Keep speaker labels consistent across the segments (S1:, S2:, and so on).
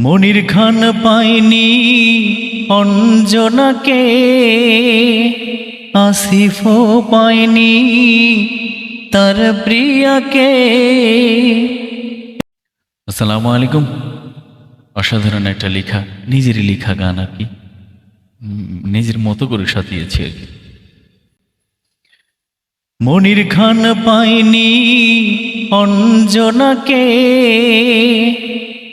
S1: মনির খান পাইনি অঞ্জনাকে, আসিফও পাইনি তার প্রিয়াকে। আসসালামু আলাইকুম। অসাধারণ একটা লেখা, নিজেরই লেখা গান আর কি। নিজের মতো করে সাজিয়েছি আর কি। মনির খান পাইনি অঞ্জনাকে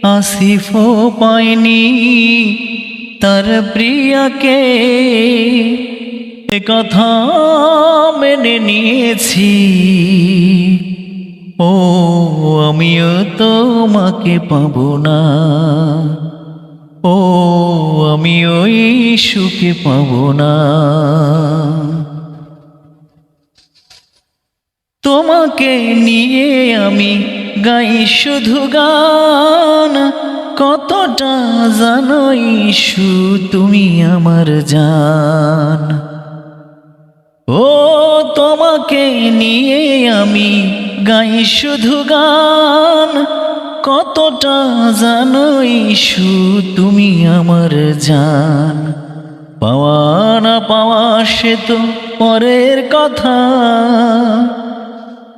S1: আসিফও পাইনি তার প্রিয়াকে। কথা মেনে নিয়েছি। ও, আমিও তোমাকে পাবো না। ও আমি ওই সুখে পাবো না। তোমাকে নিয়ে আমি গাই শুধু গান, কতটা জানো ইস্যু তুমি আমার জান। ও তোমাকে নিয়ে আমি গাই শুধু গান, কতটা জানো ইস্যু তুমি আমার জান। পাওয়া না পাওয়া সে তো পরের কথা।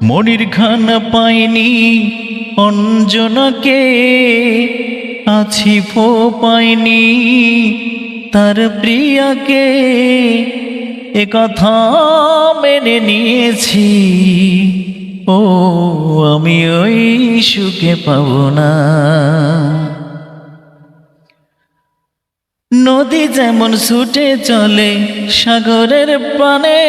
S1: মনির খান পাইনি, অঞ্জনাকে আছি ফো পাইনি। তার প্রিয়াকে এ কথা মেনে নিয়েছি, ও আমি ওই সুখে পাব না। নদী যেমন ছুটে চলে, সাগরের প্রাণে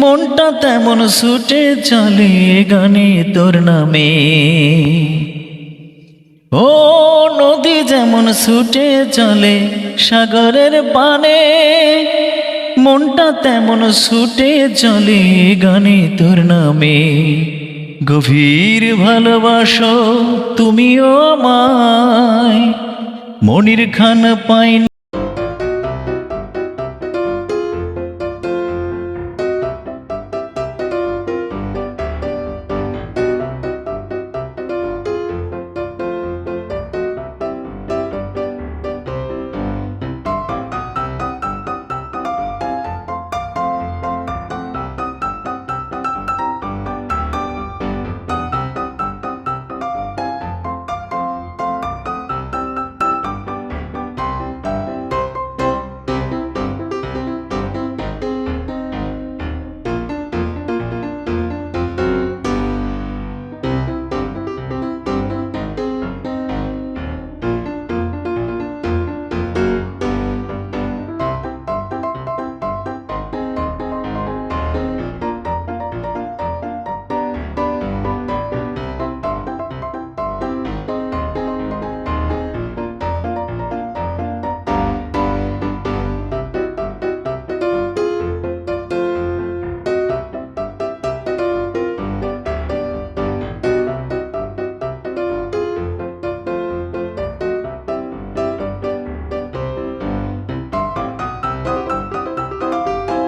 S1: মনটা তেমন ছুটে চলে গানে তোর নামে। ও নদী যেমন ছুটে চলে সাগরের পানে, মনটা তেমন ছুটে চলে গানে তোর নামে। গভীর ভালোবাসো তুমিও আমায়, মনির খান পাইনি